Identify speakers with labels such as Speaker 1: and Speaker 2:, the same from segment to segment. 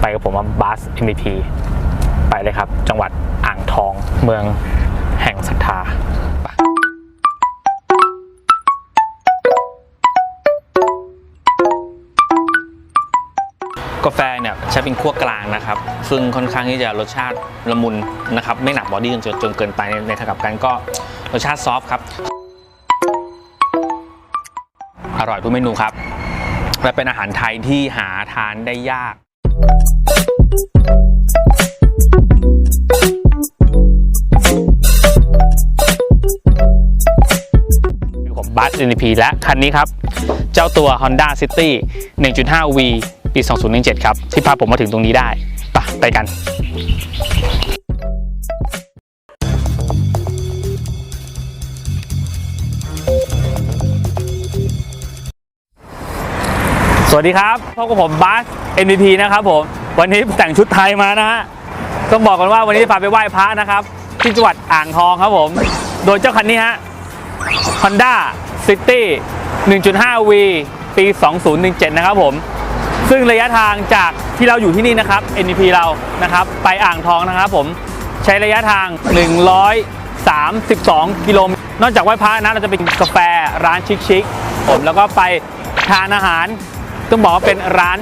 Speaker 1: ไปกับผมว่าบัส MVP ไปเลยครับ จังหวัดอ่างทองเมืองแห่งศรัทธากาแฟเนี่ยใช้เป็นคั่วกลางนะครับ ซึ่งค่อนข้างที่จะรสชาติละมุนนะครับ ไม่หนักบอดี้จนจนเกินไป ในในทางกลับกันก็รสชาติซอฟต์ครับ อร่อยทุกเมนูครับ และเป็นอาหารไทยที่หาทานได้ยาก บัส NP และคันนี้ครับ เจ้าตัว Honda City 1.5V ปี 2017 ครับ ที่พาผมมาถึงตรงนี้ได้ไปะไปกันสวัสดีครับพบกับผมบัส MVP นะครับผม วันนี้แต่งชุดไทยมานะฮะ ต้องบอกกันว่าวันนี้พาไปไหว้พระนะครับ ที่จังหวัดอ่างทองครับผม โดยเจ้าคันนี้ฮะ Honda City 1.5V ปี 2017 นะครับผม ซึ่งระยะทางจากที่เราอยู่ที่นี่นะครับ NEP เรานะครับ ไปอ่างทองนะครับผม ใช้ระยะทาง 132 กิโลเมตร นอกจากไหว้พระนะเราจะเป็นกาแฟร้านชิคๆผมแล้วก็ไปทานอาหาร ต้องบอกว่าเป็นร้าน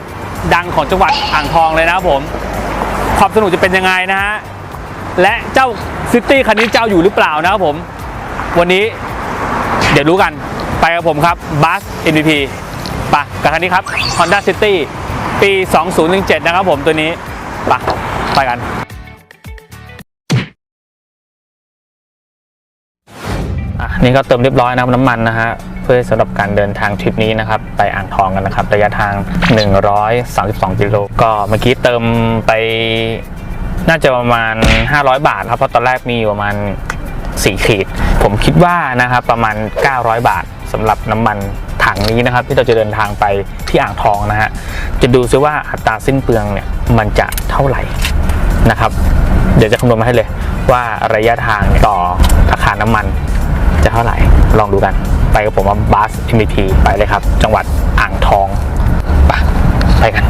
Speaker 1: ดังของจังหวัดอ่างทองเลยนะครับผม ความสนุกจะเป็นยังไงนะฮะ และเจ้าซิตี้คันนี้เจ้าอยู่หรือเปล่านะครับผม วันนี้เดี๋ยวรู้กัน ไปกับผมครับบัส MVP ไปกับคันนี้ครับ Honda City ปี 2017 นะครับผมตัวนี้ไปไปกันอะนี่ก็เติมเรียบร้อยนะครับน้ำมันนะฮะเพื่อสำหรับการเดินทางทริปนี้นะครับ ไปอ่างทองกันนะครับ ระยะทาง 132 กิโลก็เมื่อกี้เติมไปน่าจะประมาณ 500 บาทครับเพราะตอนแรกมีอยู่ประมาณ 4 ขีด ผมคิดว่านะครับประมาณ 900 บาท สำหรับน้ำมันถังนี้นะครับ ที่เราจะเดินทางไปที่อ่างทองนะฮะจะดูซิว่าอัตราสิ้นเปลืองเนี่ยมันจะเท่าไหร่นะครับ เดี๋ยวจะคำนวณมาให้เลยว่าระยะทางต่อราคาน้ำมันจะเท่าไหร่ลองดูกัน ไปกับผมว่าบัส MVP ไปเลยครับ จังหวัดอ่างทองไปไปกัน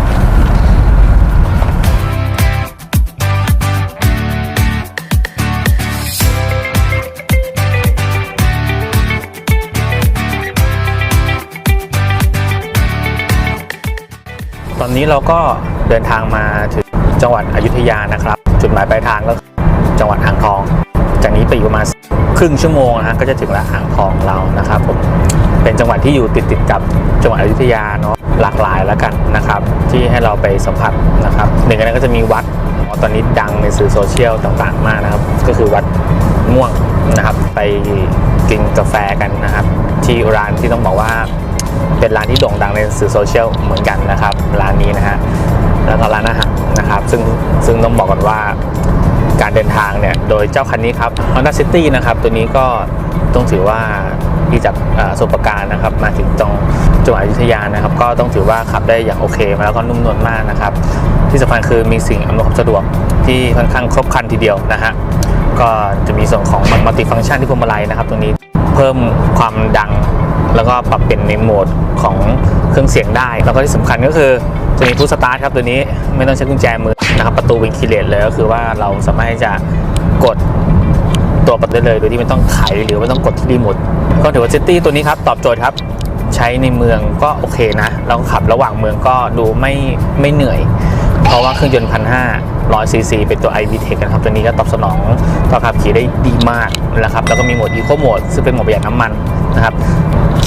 Speaker 1: นี้เราก็เดินทางมาถึงจังหวัดอยุธยานะครับ จุดหมายปลายทางก็คือจังหวัดอ่างทอง จากนี้ไปอีกประมาณครึ่งชั่วโมงนะฮะก็จะถึงละอ่างทองเรานะครับผมเป็นจังหวัดที่อยู่ติดติดกับจังหวัดอยุธยาเนาะหลากหลายแล้วกันนะครับ ที่ให้เราไปสัมผัสนะครับหนึ่งในนั้นก็จะมีวัดตอนนี้ดังในสื่อโซเชียลต่างๆมากนะครับ ก็คือวัดม่วงนะครับ ไปกินกาแฟกันนะครับ ที่ร้านที่ต้องบอกว่า เป็นร้านที่โด่งดังในสื่อโซเชียลเหมือนกันนะครับ ร้านนี้นะฮะแล้วก็ร้านอาหารนะครับ ซึ่งซึ่งต้องบอกกันว่าการเดินทางเนี่ยโดยเจ้าคันนี้ครับ Honda City นะครับ ตัวนี้ก็ต้องถือว่าที่จากอ่อสมุพรปรการนะครับ มาถึงตรงจังหวัดอยุธยานะครับ ก็ต้องถือว่าขับได้อย่างโอเคแล้วก็นุ่มนวลมากนะครับ ที่สำคัญคือมีสิ่งอำนวยความสะดวกที่ค่อนข้างครบครันทีเดียวนะฮะก็จะมีส่วนของมัลติฟังก์ชันที่พวงมาลัยนะครับ ตรงนี้เพิ่มความดัง แล้วก็ปรับเป็นในโหมดของเครื่องเสียงได้ แล้วก็ที่สำคัญก็คือจะมีพุชสตาร์ทครับตัวนี้ไม่ต้องใช้กุญแจมือนะครับประตูเป็นคีย์เลสเลยก็คือว่าเราสามารถที่จะกดตัวประตูได้เลยโดยที่ไม่ต้องไขหรือไม่ต้องกดที่รีโมทก็ถือว่าเซิตี้ตัวนี้ครับตอบโจทย์ครับใช้ในเมืองก็โอเคนะแล้วก็ขับระหว่างเมืองก็ดูไม่ไม่เหนื่อย เพราะว่าเครื่องยนต์พันห้าร้อยซีซีเป็นตัว i v t e c h นะครับ ตัวนี้ก็ตอบสนองต่อขับขี่ได้ดีมากนะครับ แล้วก็มีโหมด Eco Mode ซึ่งเป็นโหมดประหยัดน้ำมันนะครับ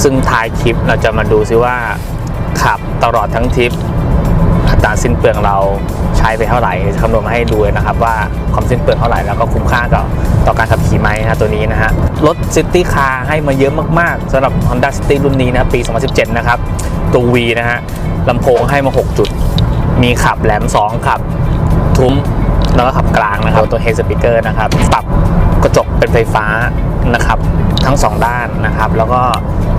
Speaker 1: ซึ่งท้ายคลิปเราจะมาดูซิว่าขับตลอดทั้งทริปอัตราสิ้นเปลืองเราใช้ไปเท่าไหร่จะคำนวณมาให้ดูนะครับ ว่าความสิ้นเปลืองเท่าไหร่แล้วก็คุ้มค่ากับต่อการขับขี่ไหมนะตัวนี้นะฮะรถ City Car ให้มาเยอะมากๆสำหรับ Honda City รุ่นนี้นะปี 2017 นะครับตัว V นะฮะลำโพงให้มา 6 จุด มีขับแหลม 2 ขับ ทุ้ม แล้วก็ขับกลางนะครับ ตัว Head Speaker นะครับปรับ กระจกเป็นไฟฟ้านะครับทั้ง 2 ด้านนะครับ แล้วก็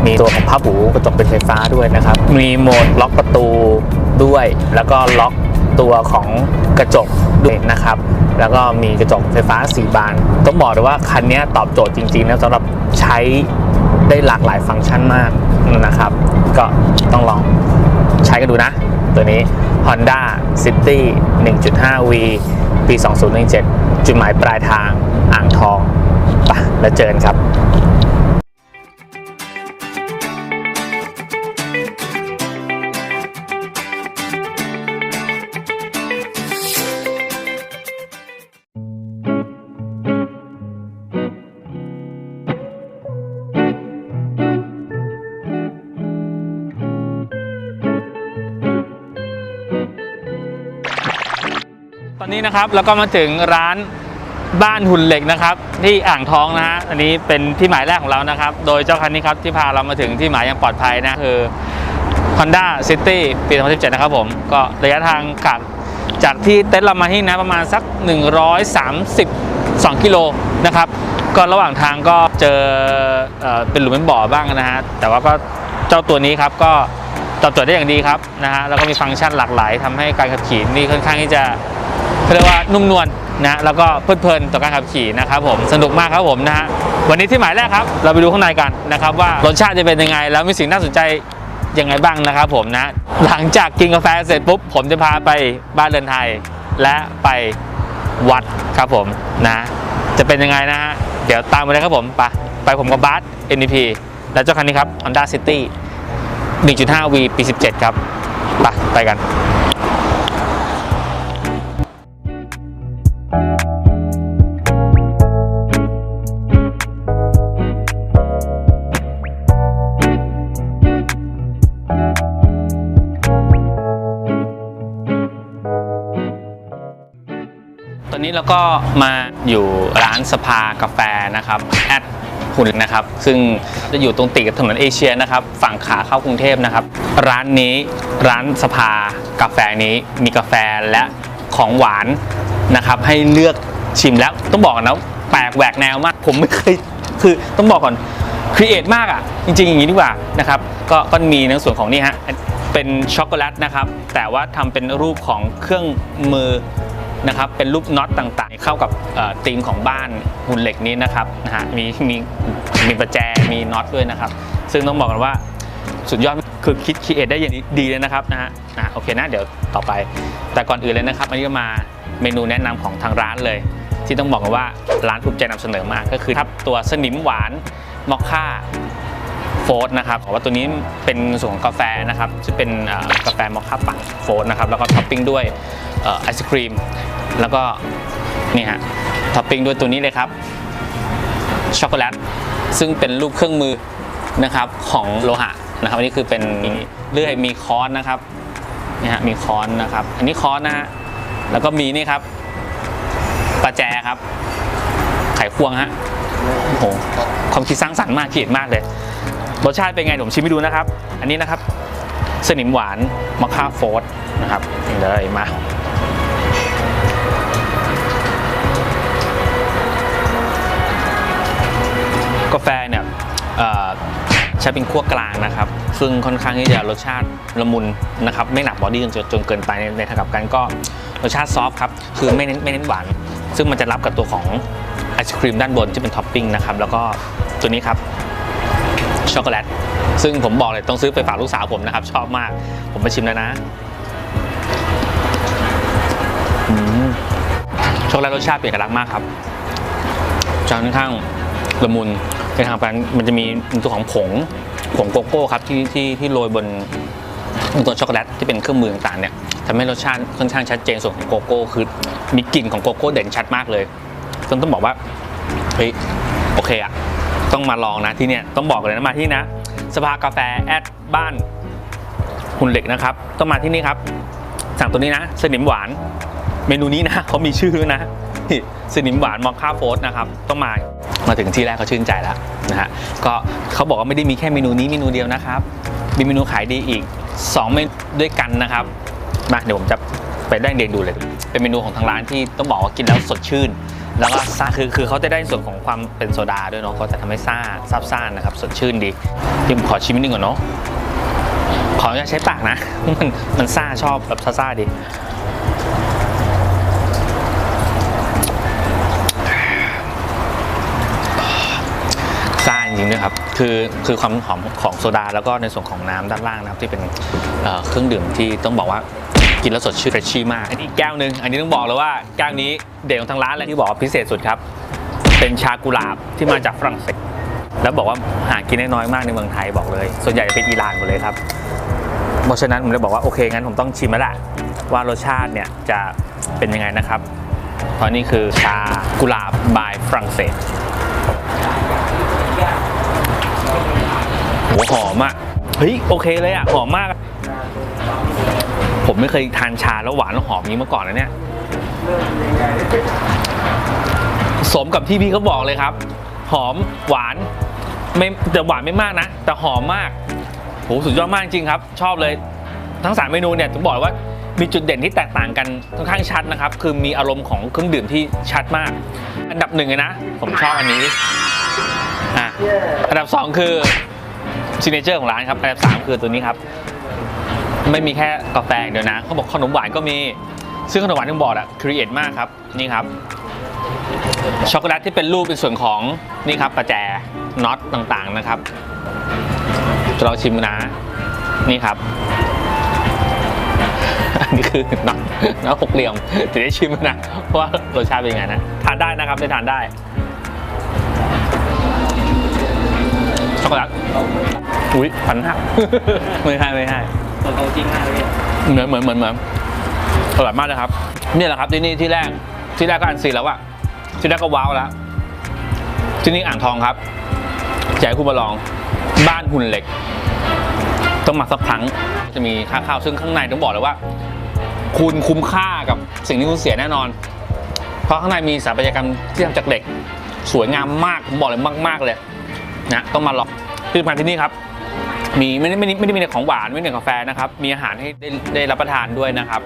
Speaker 1: มีตัวของผ้าหูกระจกเป็นไฟฟ้าด้วยนะครับ มีโหมดล็อกประตูด้วย แล้วก็ล็อกตัวของกระจกด้วยนะครับ แล้วก็มีกระจกไฟฟ้า 4 บาน ต้องบอกเลยว่าคันนี้ตอบโจทย์จริงๆนะสำหรับใช้ได้หลากหลายฟังก์ชันมากนะครับ ก็ต้องลองใช้กันดูนะ ตัวนี้ Honda City 1.5V ปี 2017 จุดหมายปลายทางอ่าง แล้วเจอกันครับตอนนี้นะครับเราก็มาถึงร้าน บ้านหุ่นเหล็กนะครับ ที่อ่างทองนะฮะอันนี้เป็นที่หมายแรกของเรานะครับ โดยเจ้าคันนี้ครับที่พาเรามาถึงที่หมายอย่างปลอดภัยนะคือ Honda City ปี 2017 นะครับผมก็ระยะทางจากจากที่เต็นท์เรามาที่นะประมาณสัก 132 กิโลนะครับ ก็ระหว่างทางก็เจอเอ่อเป็นหลุมเป็นบ่อบ้างนะฮะแต่ว่าก็เจ้าตัวนี้ครับก็ตอบโจทย์ได้อย่างดีครับนะฮะแล้วก็มีฟังก์ชันหลากหลายทำให้การขับขี่นี่ค่อนข้างที่จะเรียกว่านุ่มนวล นะแล้วก็เพลิดเพลินต่อการขับขี่นะครับผมสนุกมากครับผมนะฮะวันนี้ที่หมายแรกครับ เราไปดูข้างในกันนะครับว่ารสชาติจะเป็นยังไง แล้วมีสิ่งน่าสนใจยังไงบ้างนะครับผมนะหลังจากกินกาแฟเสร็จปุ๊บผมจะพาไปบ้านเรือนไทย และไปวัดครับผมนะจะเป็นยังไงนะฮะเดี๋ยวตามมาเลยครับผมไปไปผมกับบาส NDP และเจ้าคันนี้ครับ Honda City 1.5V ปี 17 ครับ ไปไปกัน ตอนนี้เราก็มาอยู่ร้านสภากาแฟนะครับแอดหุ่นนะครับ ซึ่งจะอยู่ตรงติดกับถนนเอเชียนะครับ ฝั่งขาเข้ากรุงเทพนะครับ ร้านนี้ร้านสภากาแฟนี้มีกาแฟและของหวานนะครับ ให้เลือกชิมแล้วต้องบอกนะแปลกแหวกแนวมาก ผมไม่เคยคือต้องบอกก่อนครีเอทมากอะ จริง ๆ อย่างนี้ดีกว่านะครับก็ก็มีในส่วนของนี่ฮะเป็นช็อกโกแลตนะครับ แต่ว่าทำเป็นรูปของเครื่องมือ นะครับเป็นรูปน็อตต่างๆ เข้ากับธีมของบ้านหุ่นเหล็กนี้นะครับนะฮะมีมีมีประแจมีน็อตด้วยนะครับ ซึ่งต้องบอกกันว่าสุดยอดคือคิดคิดเอทได้อย่างดีเลยนะครับนะฮะนะโอเคนะเดี๋ยวต่อไป แต่ก่อนอื่นเลยนะครับ อันนี้ก็มาเมนูแนะนำของทางร้านเลย ที่ต้องบอกกันว่าร้านภูมิใจนำเสนอมากก็คือครับตัวสนิมหวานมอคค่า ดนะครับบอว่าตัวนี้เป็นส่วนของกาแฟนะครับจะเป็นกาแฟมอคค่าปั่นโฟร์ดนะครับแล้วก็ท็อปปิ้งด้วยไอศครีม แล้วก็นี่ฮะท็อปปิ้งด้วยตัวนี้เลยครับช็อกโกแลตซึ่งเป็นรูปเครื่องมือนะครับของโลหะนะครับอันนี้คือเป็นเลื่อยมีค้อนนะครับนี่ฮะมีค้อนนะครับ อันนี้ค้อนนะฮะแล้วก็มีนี่ครับประแจครับ ไขควงฮะโอ้โหความคิดสร้างสรรค์มากเขียนมากเลย รสชาติเป็นไงผมชิมให้ดูนะครับ อันนี้นะครับสนิมหวานมะค่าโฟร์ดนะครับนี่เลยมา กาแฟเนี่ยใช้เป็นขั้วกลางนะครับ ซึ่งค่อนข้างที่จะรสชาติละมุนนะครับ ไม่หนักบอดี้จนจนเกินไปในในทางกลับกันก็รสชาติซอฟต์ครับ คือไม่เน้นไม่เน้นหวาน ซึ่งมันจะรับกับตัวของไอศครีมด้านบนที่เป็นท็อปปิ้งนะครับ แล้วก็ตัวนี้ครับ ช็อกโกแลตซึ่งผมบอกเลยต้องซื้อไปฝากลูกสาวผมนะครับ ชอบมาก ผมไปชิมแล้วนะช็อกโกแลตรสชาติเปลี่ยนกลักษณ์มากครับจะค่อนข้างละมุนในทางการมันจะมีตัวของผงผงโกโก้ครับที่ที่ที่โรยบนตัวช็อกโกแลตที่เป็นเครื่องมือต่างๆเนี่ยทำให้รสชาติค่อนข้างชัดเจนส่วนของโกโก้คือมีกลิ่นของโกโก้เด่นชัดมากเลยจนต้องบอกว่าเฮ้ยโอเคอะ ต้องมาลองนะที่เนี่ยต้องบอกเลยนะมาที่นะ สภากาแฟแอดบ้านหุ่นเหล็กนะครับ ต้องมาที่นี่ครับ สั่งตัวนี้นะ สนิมหวาน เมนูนี้นะเขามีชื่อนะนี่สนิมหวานมอคค่าโฟสนะครับ ต้องมามาถึงที่แรกเขาชื่นใจแล้วนะฮะก็เขาบอกว่าไม่ได้มีแค่เมนูนี้เมนูเดียวนะครับมีเมนูขายดีอีก 2 เมนูด้วยกันนะครับมาเดี๋ยวผมจะไปได้เรียนดูเลย เป็นเมนูของทางร้านที่ต้องบอกว่ากินแล้วสดชื่น แล้วก็ซ่าคือคือเขาจะได้ส่วนของความเป็นโซดาด้วยเนาะก็จะทำให้ซ่าซับซ่านนะครับสดชื่นดีพี่ผมขอชิมนิดนึงก่อนเนาะขออนุญาตใช้ปากนะ มันมันซ่าชอบแบบซ่าๆดีซ่าจริงด้วยครับ คือคือความหอมของโซดาแล้วก็ในส่วนของน้ำด้านล่างนะครับที่เป็นเครื่องดื่มที่ต้องบอกว่า กินแล้วสดชื่นเฟรชชี่มาก อันนี้แก้วหนึ่งอันนี้ต้องบอกเลยว่าแก้วนี้เด่นของทางร้านเลยที่บอกว่าพิเศษสุดครับ เป็นชากุหลาบที่มาจากฝรั่งเศสแล้วบอกว่าหากินได้น้อยมากในเมืองไทยบอกเลย ส่วนใหญ่จะเป็นอิหร่านหมดเลยครับ เพราะฉะนั้นผมเลยบอกว่าโอเคงั้นผมต้องชิมแล้วล่ะว่ารสชาติเนี่ยจะเป็นยังไงนะครับเพราะนี่คือชากุหลาบบายฝรั่งเศสโหหอมอะเฮ้ยโอเคเลยอะหอมมาก ไม่เคยทานชาแล้วหวานแล้วหอมนี้มาก่อนนะเนี่ยสมกับที่พี่เขาบอกเลยครับ หอมหวานไม่แต่หวานไม่มากนะ แต่หอมมากโหสุดยอดมากจริงครับ ชอบเลยทั้งสามเมนูเนี่ยต้องบอกว่ามีจุดเด่นที่แตกต่างกันค่อนข้างชัดนะครับ คือมีอารมณ์ของเครื่องดื่มที่ชัดมาก อันดับหนึ่งเลยนะ ผมชอบอันนี้อะอันดับสองคือซิเนเจอร์ของร้านครับ อันดับสามคือตัวนี้ครับ ไม่มีแค่กาแฟเดียวนะเขาบอกขนมหวานก็มี ซึ่งขนมหวานที่ผมบอกอะครีเอทมากครับนี่ครับช็อกโกแลตที่เป็นรูปเป็นส่วนของนี่ครับประแจน็อตต่างๆนะครับจะลองชิมนะนี่ครับนนี้คือน็อตน็อตหกเหลี่ยมจะได้ชิมนะว่ารสชาติเป็นยังไงนะทานได้นะครับได้ทานได้ช็อกโกแลตอุ้ยพันหักไม่ให้ไม่ใเห้
Speaker 2: ตัวเขาจริงมากเลย
Speaker 1: เหมือนเหมือนเหมือนเหมือนอร่อยมากเลยครับนี่แหละครับที่นี่ที่แรกที่แรกก็อันซีแล้วอะที่แรกก็ว้าวแล้วที่นี่อ่างทองครับอยากให้คุณมาลองบ้านหุ่นเหล็ก ต้องมาสักครั้งจะมีค่าข้าวซึ่งข้างในต้องบอกเลยว่า คุณคุ้มค่ากับสิ่งที่คุณเสียแน่นอน เพราะข้างในมีสถาปัตยกรรมที่ทำจากเหล็ก สวยงามมากผมบอกเลยมาก ๆเลยนะต้องมาลองที่สำคัญที่นี่ครับ มีไม่ได้ไม่ได้ไม่ได้มีแต่ของหวานไม่ได้มีแต่กาแฟนะครับ มีอาหารให้ได้ได้รับประทานด้วยนะครับ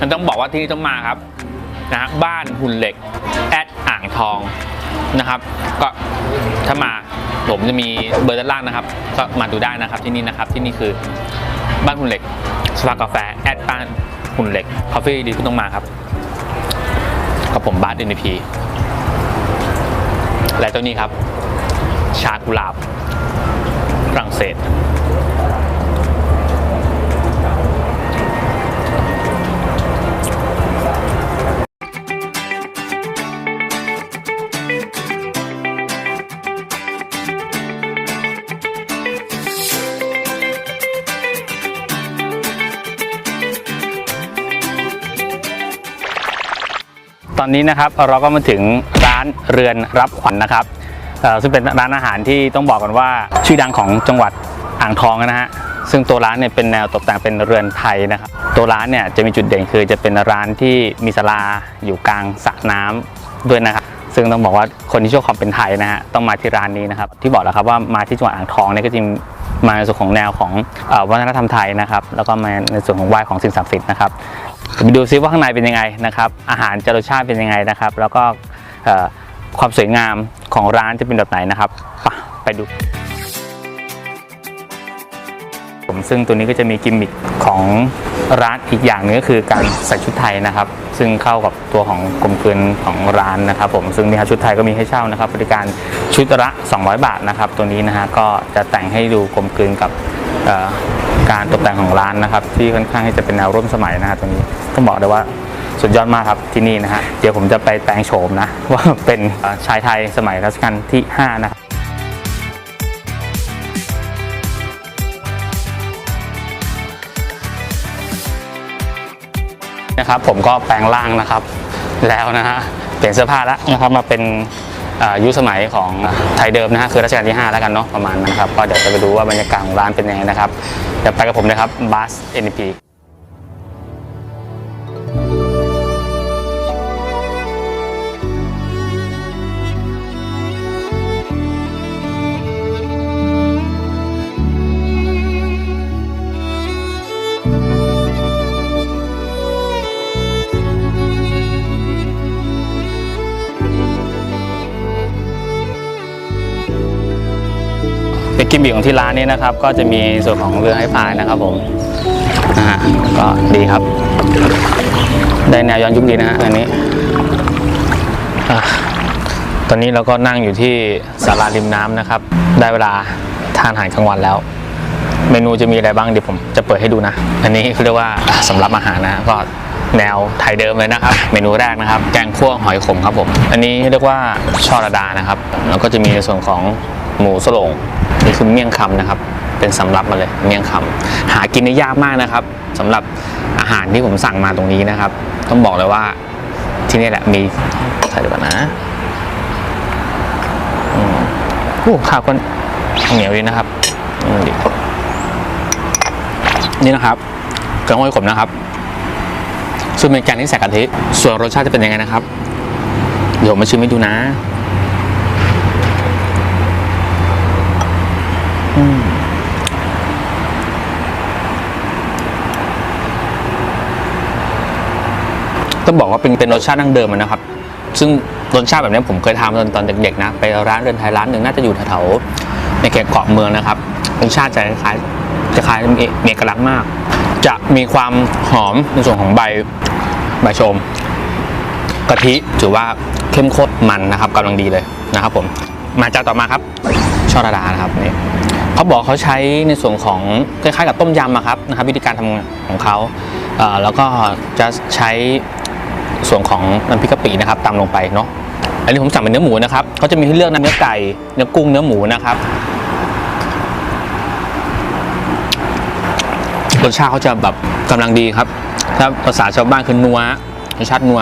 Speaker 1: มันต้องบอกว่าที่นี่ต้องมาครับนะฮะบ้านหุ่นเหล็กแอดอ่างทองนะครับ ก็ถ้ามาผมจะมีเบอร์ด้านล่างนะครับ ก็มาดูได้นะครับที่นี่นะครับที่นี่คือบ้านหุ่นเหล็กสภากาแฟแอดบ้านหุ่นเหล็กคาเฟ่ดีคุณต้องมาครับกับผมบาสเอ็นพีและตัวนี้ครับ ชากุหลาบ ฝรั่งเศสตอนนี้นะครับเราก็มาถึงร้านเรือนรับขวัญนะครับ ซึ่งเป็นร้านอาหารที่ต้องบอกกันว่า ชื่อดังของจังหวัดอ่างทองนะฮะซึ่งตัวร้านเนี่ยเป็นแนวตกแต่งเป็นเรือนไทยนะครับตัวร้านเนี่ยจะมีจุดเด่นคือจะเป็นร้านที่มีศาลาอยู่กลางสระน้ำด้วยนะครับซึ่งต้องบอกว่าคนที่ชอบความเป็นไทยนะฮะต้องมาที่ร้านนี้นะครับที่บอกแล้วครับว่ามาที่จังหวัดอ่างทองเนี่ยก็จะมาในส่วนของแนวของอวัฒนธรรมไทยนะครับแล้วก็มาในส่วนของไหว้ของสิ่งศักดิ์สิทธิ์นะครับไปดูซิว่าข้างในเป็นยังไงนะครับอาหารจะรสชาติเป็นยังไงนะครับ แล้วก็ความสวยงาม ของร้านจะเป็นแบบไหนนะครับไปไปดู ผมซึ่งตัวนี้ก็จะมีกิมมิคของร้านอีกอย่างหนึงก็คือการใส่ชุดไทยนะครับ ซึ่งเข้ากับตัวของกลมเกลืนของร้านนะครับ ผมซึ่งนี่ครับชุดไทยก็มีให้เช่านะครับบริการชุดละ 200 บาทนะครับ ตัวนี้นะฮะก็จะแต่งให้ดูกลมกลืนกับการตกแต่งของร้านนะครับ ที่ค่อนข้างที่จะเป็นแนวร่วมสมัยนะฮะตัวนี้ต้องบอกเลยว่า สุดยอดมากครับที่นี่นะฮะเดี๋ยวผมจะไปแปลงโฉมนะ ว่าเป็นชายไทยสมัยรัชกาลที่ 5 นะครับนะครับผมก็แปลงร่างนะครับแล้วนะฮะเปลี่ยนเสื้อผ้าแล้วนะครับมาเป็นยุคสมัยของไทยเดิมนะฮะคือรัชกาลที่ 5 แล้วกันเนาะประมาณนั้นครับก็เดี๋ยวจะไปดูว่าบรรยากาศของร้านเป็นยังไงนะครับเดี๋ยวไปกับผมเลยครับบัสเป็นกิ มมิของที่ร้านนี้นะครับ ก็จะมีส่วนของเรือให้พายนะครับผมนะฮะก็ดีครับ ได้แนวย้อนยุคดีนะฮะอันนี้ตอนนี้เราก็นั่งอยู่ที่ศาลาริมน้ำนะครับ ได้เวลาทานอาหารกลางวันแล้ว เมนูจะมีอะไรบ้างเดี๋ยวผมจะเปิดให้ดูนะ อันนี้เขาเรียกว่าสำรับอาหารนะก็แนวไทยเดิมเลยนะครับ เมนูแรกนะครับ แกงคั่วหอยขมครับผม อันนี้เรียกว่าช่อระดานะครับ แล้วก็จะมีในส่วนของหมูสลง นี่คือเมี่ยงคำนะครับ เป็นสำรับมาเลยเมี่ยงคำหากินได้ยากมากนะครับสำหรับอาหารที่ผมสั่งมาตรงนี้นะครับ ต้องบอกเลยว่าที่นี่แหละมีใส่ดีกว่านะอืมโอ้ข้าวก็เหนียวดีนะครับดีนี่นะครับกระห้วยขมนะครับส่วนเป็นแกงที่ใส่กะทิส่วนรสชาติจะเป็นยังไงนะครับ เดี๋ยวมาชิมให้ดูนะ ต้องบอกว่าเป็นเป็นรสชาติดั้งเดิมนะครับ ซึ่งรสชาติแบบนี้ผมเคยทำตอนตอนเด็กๆนะ ไปร้านเรือนไทยร้านหนึ่งน่าจะอยู่แถวๆในเขตเกาะเมืองนะครับรสชาติจะคล้ายจะคล้ายมีเอกลักษณ์มาก จะมีความหอมในส่วนของใบใบชมกะทิถือว่าเข้มข้นมันนะครับกำลังดีเลยนะครับผมมาจานต่อมาครับช่อระดานะครับนี่เขาบอกเขาใช้ในส่วนของคล้ายๆกับต้มยำอะครับนะครับ วิธีการทำงาของเขาเแล้วก็จะใช้ ส่วนของน้ำพริกกะปินะครับตามลงไปเนาะอันนี้ผมสั่งเป็นเนื้อหมูนะครับเขาจะมีให้เลือกนะเนื้อไก่เนื้อกุ้งเนื้อหมูนะครับรสชาติเขาจะแบบกำลังดีครับ ถ้าภาษาชาวบ้านคือนัวรสชาตินัว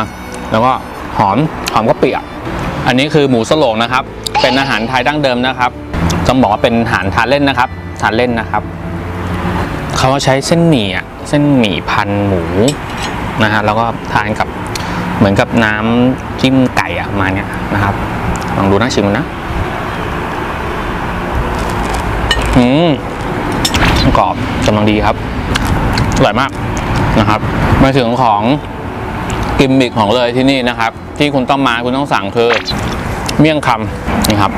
Speaker 1: แล้วก็หอมหอมกะปิอะอันนี้คือหมูสโลงนะครับ เป็นอาหารไทยดั้งเดิมนะครับต้องบอกว่าเป็นอาหารทานเล่นนะครับ ทานเล่นนะครับเขาใช้เส้นหมี่เส้นหมี่พันหมูนะฮะแล้วก็ทานกับ เหมือนกับน้ำจิ้มไก่อะประมาเนี้ยนะครับลองดูน่าชิมนะอืมกรอบกำลังดีครับอร่อยมากนะครับมาถึงของกิมมิคของเลยที่นี่นะครับ ที่คุณต้องมาคุณต้องสั่งคือเมี่ยงคำนี่ครับ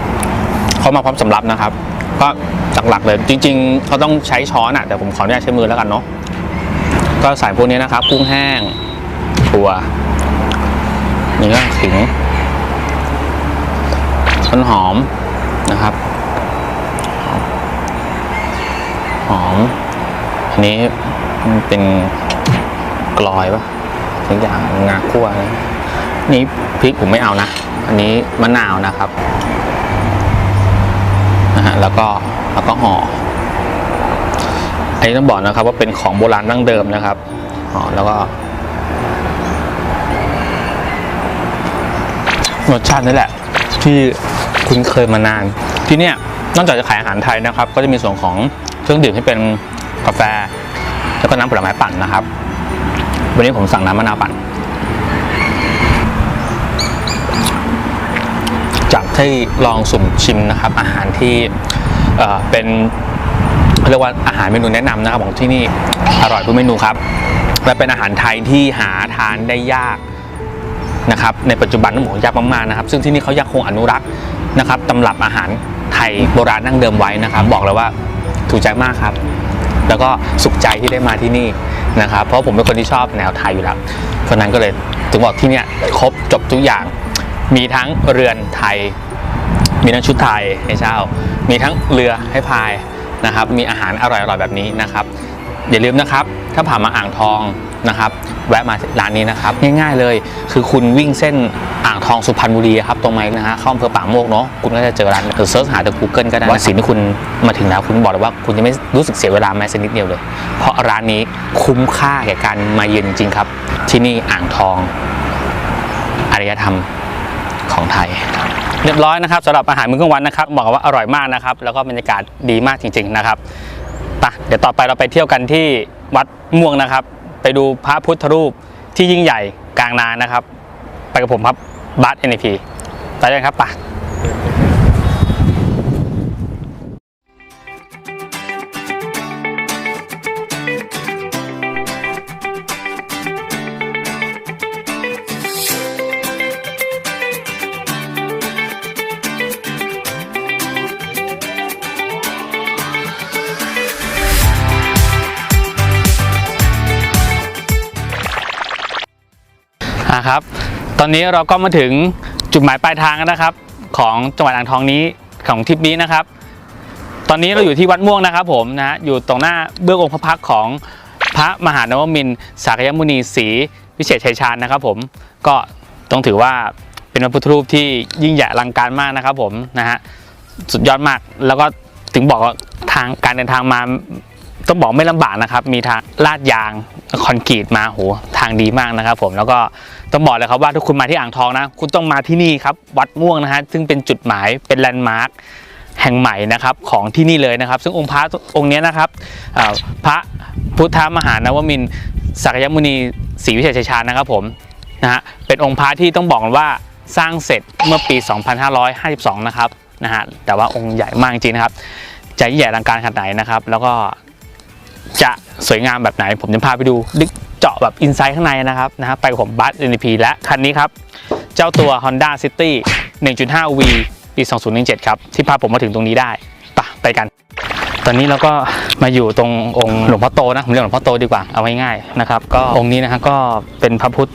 Speaker 1: เขามาพร้อมสำรับนะครับ ก็หลักๆเลยจริง ๆเขาต้องใช้ช้อนอะแต่ผมขออนุญาตใช้มือแล้วกันเนาะก็ใส่พวกนี้นะครับกุ้งแห้งถั่ว เนื้อขิงต้นหอมนะครับ หอมอันนี้มันเป็นกลอยปะทุกอย่างงาคั่วนะนี่พริกผมไม่เอานะ อันนี้มะนาวนะครับนะฮะแล้วก็แล้วก็ห่ออันนี้ต้องบอกนะครับว่าเป็นของโบราณดั้งเดิมนะครับห่อแล้วก็ รสชาตินี่แหละ ที่คุ้นเคยมานาน ที่เนี่ยนอกจากจะขายอาหารไทยนะครับ ก็จะมีส่วนของเครื่องดื่มที่เป็นกาแฟ แล้วก็น้ำผลไม้ปั่นนะครับ วันนี้ผมสั่งน้ำมะนาวปั่น จากที่ลองสุ่มชิมนะครับ อาหารที่เเป็นเรียกว่าอาหารเมนูแนะนำนะครับของที่นี่อร่อยทุกเมนูครับและเป็นอาหารไทยที่หาทานได้ยาก นะครับในปัจจุบันต้องบอกยากมากๆนะครับ ซึ่งที่นี่เขายังคงอนุรักษ์นะครับตำรับอาหารไทยโบราณดั้งเดิมไว้นะครับ บอกเลยว่าถูกใจมากครับ แล้วก็สุขใจที่ได้มาที่นี่นะครับ เพราะผมเป็นคนที่ชอบแนวไทยอยู่แล้วเพราะฉะนั้นก็เลยถึงบอกที่เนี่ยครบจบทุกอย่างมีทั้งเรือนไทย มีทั้งชุดไทยให้เช่า มีทั้งเรือให้พายนะครับ มีอาหารอร่อยๆแบบนี้นะครับ อย่าลืมนะครับ ถ้าผ่านมาอ่างทองนะครับ แวะมาร้านนี้นะครับ ง่ายๆเลย คือคุณวิ่งเส้นอ่างทองสุพรรณบุรีครับตรงไหนนะฮะเข้าอำเภอป่าโมกเนาะคุณก็จะเจอร้านหรือเซิร์ชหาจาก Google ก็ได้ว่าสิ่งที่คุณมาถึงแล้วคุณบอกเลยว่าคุณจะไม่รู้สึกเสียเวลาแม้สักนิดเดียวเลย เพราะร้านนี้คุ้มค่าแก่การมาเยือนจริงๆครับ ที่นี่อ่างทองอารยธรรมของไทยเรียบร้อยนะครับสำหรับอาหารมื้อกลางวันนะครับบอกว่าอร่อยมากนะครับ แล้วก็บรรยากาศดีมากจริง ๆ นะครับ ปะเดี๋ยวต่อไปเราไปเที่ยวกันที่วัดม่วงนะครับ ไปดูพระพุทธรูปที่ยิ่งใหญ่กลางนานะครับ ไปกับผมครับบัสเอ็นพีไปเลยครับป่ะ ครับ ตอนนี้เราก็มาถึงจุดหมายปลายทางแล้วนะครับ ของจังหวัดอ่างทองนี้ของทริปนี้นะครับ
Speaker 2: ตอนนี้เราอยู่ที่วัดม่วงนะครับผมนะฮะอยู่ตรงหน้าเบื้ององค์พระพักของพระมหานวมินสากยมุนีศรีวิเศษชัยชาญนะครับ ผมก็ต้องถือว่าเป็นพระพุทธรูปที่ยิ่งใหญ่อลังการมากนะครับ ผมนะฮะสุดยอดมากแล้วก็ถึงบอกว่าทางการเดินทางมา ต้องบอกไม่ลำบากนะครับ มีทางลาดยางคอนกรีตมาโหทางดีมากนะครับ ผมแล้วก็ต้องบอกเลยครับว่าถ้าคุณมาที่อ่างทองนะ คุณต้องมาที่นี่ครับ วัดม่วงนะฮะซึ่งเป็นจุดหมายเป็นแลนด์มาร์คแห่งใหม่นะครับของที่นี่เลยนะครับ ซึ่งองค์พระองค์นี้นะครับพระพุทธมหานวมินทร์สักยมุนีศรีวิเศษชัยชาญนะครับผมนะฮะเป็นองค์พระที่ต้องบอกกันว่าสร้างเสร็จเมื่อปี 2552 นะครับนะฮะแต่ว่าองค์ใหญ่มากจริงนะครับจะใหญ่อลังการขนาดไหนนะครับ แล้วก็ จะสวยงามแบบไหน ผมจะพาไปดูลึกเจาะแบบอินไซต์ข้างในนะครับนะฮะไปกับผมบัส NP และคันนี้ครับ เจ้าตัว Honda City 1.5 V ปี 2017 ครับ ที่พาผมมาถึงตรงนี้ได้ปะไปกัน ตอนนี้เราก็มาอยู่ตรงองค์หลวงพ่อโตนะ ผมเรียกหลวงพ่อโตดีกว่า เอาง่ายๆนะครับ ก็องค์นี้นะฮะก็เป็นพระพุทธ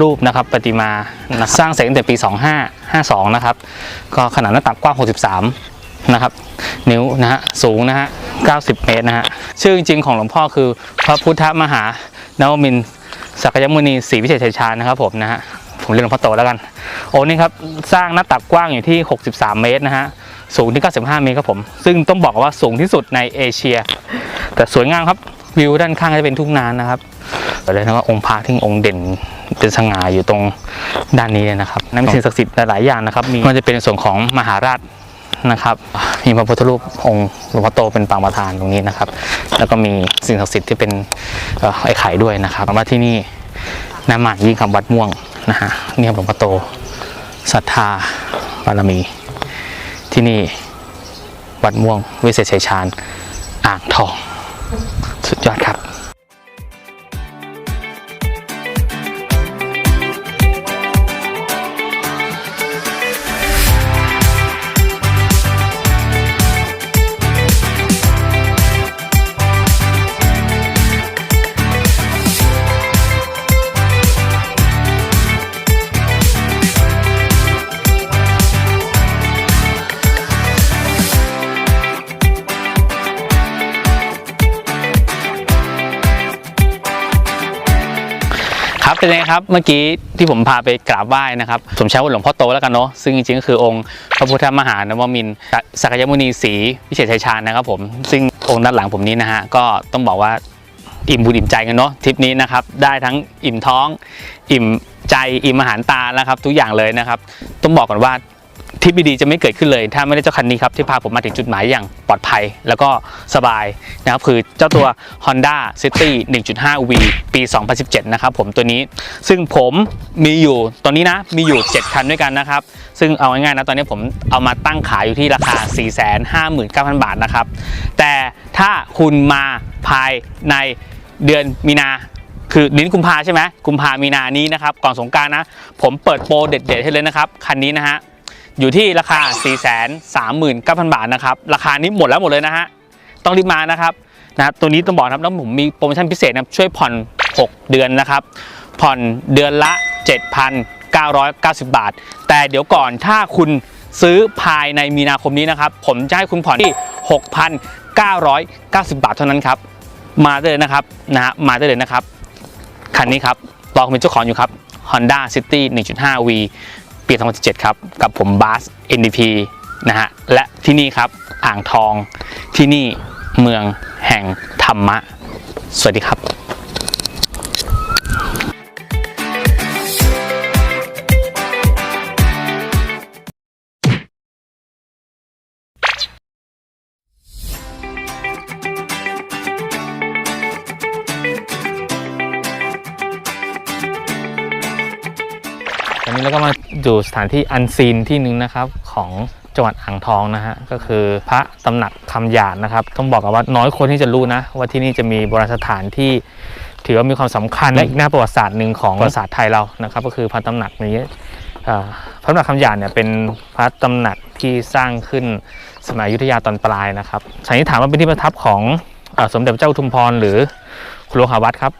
Speaker 2: รูปนะครับประติมานะสร้างเสร็จตั้งแต่ปี 2552 นะครับ ก็ขนาดหน้าตักกว้าง 63 นะครับ นิ้วนะฮะ สูงนะฮะ 90 เมตรนะฮะ ชื่อจริงๆของหลวงพ่อคือพระพุทธมหานวมินสักยมุนีศรีวิเศษชัยชาญนะครับผมนะฮะ ผมเรียกหลวงพ่อโตแล้วกัน โอ้นี่ครับ สร้างหน้าตักกว้างอยู่ที่ 63 เมตรนะฮะ สูงที่ 95 เมตรครับผม ซึ่งต้องบอกว่าสูงที่สุดในเอเชีย แต่สวยงามครับ วิวด้านข้างจะเป็นทุ่งนานะครับเลยนะว่าองค์พระที่องค์เด่นเป็นสง่าอยู่ตรงด้านนี้เลยนะครับนั่นเป็นสิ่งศักดิ์สิทธิ์หลายๆอย่างนะครับ มีมันจะเป็นส่วนของมหาราช นะครับ มีพระพุทธรูปองค์หลวงพ่อโตเป็นปางประธานตรงนี้นะครับ แล้วก็มีสิ่งศักดิ์สิทธิ์ที่เป็นไอ้ไข่ด้วยนะครับว่าที่นี่น้ำหมันยิ่งคำวัดม่วงนะฮะนี่ครับหลวงพ่อโตศรัทธาบารมี ที่นี่วัดม่วงวิเศษชัยชาญอ่างทอง สุดยอดครับ เป็นไงครับ เมื่อกี้ที่ผมพาไปกราบไหว้นะครับผมใช้ว่าหลวงพ่อโตแล้วกันเนาะซึ่งจริงๆก็คือองค์พระพุทธมหานวมินทร์สักยมุนีศรีวิเศษชัยชาญนะครับผมซึ่งองค์ด้านหลังผมนี้นะฮะก็ต้องบอกว่าอิ่มบุญอิ่มใจกันเนาะทริปนี้นะครับได้ทั้งอิ่มท้อง อิ่มใจอิ่มอาหารตาแล้วครับทุกอย่างเลยนะครับ ต้องบอกก่อนว่า ทริปดีจะไม่เกิดขึ้นเลย ถ้าไม่ได้เจ้าคันนี้ครับที่พาผมมาถึงจุดหมายอย่างปลอดภัย แล้วก็สบายนะครับคือเจ้าตัว Honda City 1.5 V ปี 2017 นะครับผมตัวนี้ซึ่งผมมีอยู่ตอนนี้นะมีอยู่ 7 คันด้วยกันนะครับ ซึ่งเอาง่ายๆนะตอนนี้ผมเอามาตั้งขายอยู่ที่ราคา 459,000 บาทนะครับ แต่ถ้าคุณมาภายในเดือนมีนาคือนิ้นกุมภาใช่ไหมกุมภามีนานี้นะครับก่อนสงการนะ ผมเปิดโปรเด็ดๆให้เลยนะครับ คันนี้นะฮะ อยู่ที่ราคา 439,000 บาทนะครับ ราคานี้หมดแล้วหมดเลยนะฮะ ต้องรีบมานะครับนะตัวนี้ต้องบอกครับแล้วผมมีโปรโมชั่นพิเศษนะครับช่วยผ่อน 6 เดือนนะครับ ผ่อนเดือนละ 7,990 บาท แต่เดี๋ยวก่อนถ้าคุณซื้อภายในมีนาคมนี้นะครับ ผมจะให้คุณผ่อนที่ 6,990 บาทเท่านั้นครับ มาได้เลยนะครับนะฮะมาได้เลยนะครับ คันนี้ครับรอคุณเป็นเจ้าของอยู่ครับ Honda City 1.5 V ปี 2017 ครับ กับผมบาส NDP นะฮะ และที่นี่ครับ อ่างทอง ที่นี่เมืองแห่งธรรมะ สวัสดีครับ ตอนนี้เราก็มาอยู่สถานที่อันซีนที่หนึ่งนะครับของจังหวัดอ่างทองนะฮะก็คือพระตำหนักคำหยาดนะครับ ต้องบอกกันว่าน้อยคนที่จะรู้นะว่าที่นี่จะมีโบราณสถานที่ถือว่ามีความสำคัญและอีกหน้าประวัติศาสตร์หนึ่งของประวัติศาสตร์ไทยเรานะครับ ก็คือพระตำหนักนี้พระตำหนักคำหยาดเนี่ยเป็นพระตำหนักที่สร้างขึ้นสมัยยุทธยาตอนปลายนะครับสันนิษฐานว่าเป็นที่ประทับของอสมเด็จเจ้าทุมพรหรือคุโรหาวัดครับ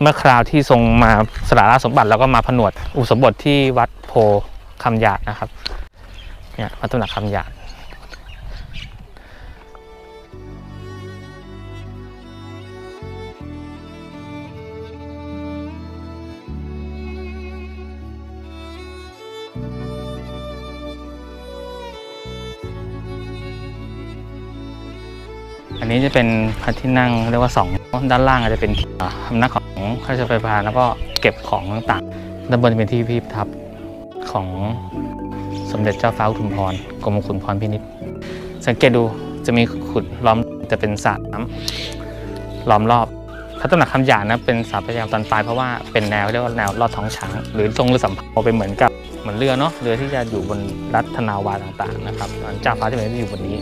Speaker 2: เมื่อคราวที่ทรงมาสละราชสมบัติแล้วก็มาผนวดอุสมบทที่วัดโพคำหยาดนะครับเนี่ยวัดตำหนักคำหยาด อันนี้จะเป็นพระที่นั่งเรียกว่าสองด้านล่างอาจจะเป็นอำนักของข้าราชการไฟฟ้าแล้วก็เก็บของต่างๆด้านบนจะเป็นที่พิพิธภัณฑ์ของสมเด็จเจ้าฟ้าอุทุมพรกรมขุนพรพินิจสังเกตดูจะมีขุดล้อมจะเป็นสระน้ำล้อมรอบพระตำหนักคำหยาดนะเป็นสถาปัตยกรรมตอนปลายเพราะว่าเป็นแนวเรียกว่าแนวลอดท้องช้าง หรือทรงเรือสำเภาเป็นเหมือนกับเหมือนเรือเนาะเรือที่จะอยู่บนรัฐนาวาต่างๆนะครับเจ้าฟ้าจะเป็นที่อยู่บนนี้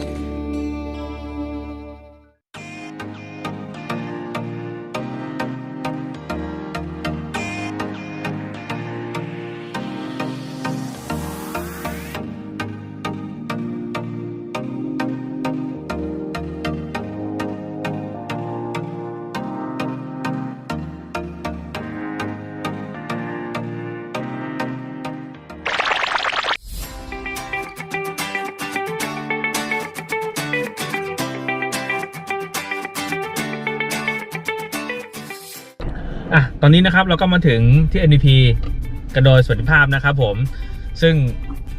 Speaker 2: ะ
Speaker 1: ตอนนี้นะครับเราก็มาถึงที่ NDP กันโดยสวัสดิภาพนะครับผม ซึ่ง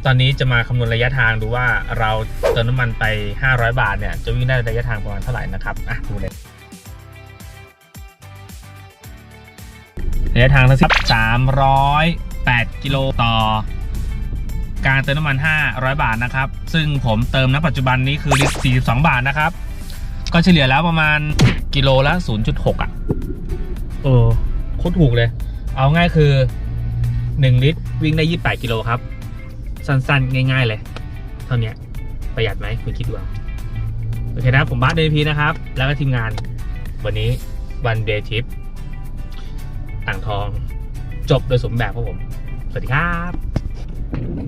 Speaker 1: ตอนนี้จะมาคำนวณระยะทางดูว่าเราเติมน้ำมันไป 500 บาทเนี่ยจะวิ่งได้ระยะทางประมาณเท่าไหร่นะครับอะดูเลยระยะทางทั้งสิ้น308 กิโลต่อ การเติมน้ำมัน 500 บาทนะครับ ซึ่งผมเติมณปัจจุบันนี้คือลิตร42 บาทนะครับ ก็เฉลี่ยแล้วประมาณกิโลละ 0.6 อะ เออ คตรถูกเลย เอาง่ายคือ 1 ลิตร วิ่งได้ 28 กิโลครับ สั้นๆ ง่าย ๆ เลย เท่าเนี้ยประหยัดไหมคุณคิดดูเอาโอเคนะ ผมบาสเดนพีนะครับ แล้วก็ทีมงานวันนี้วันเดย์ทริปต่างทอง จบโดยสมแบบครับผม สวัสดีครับ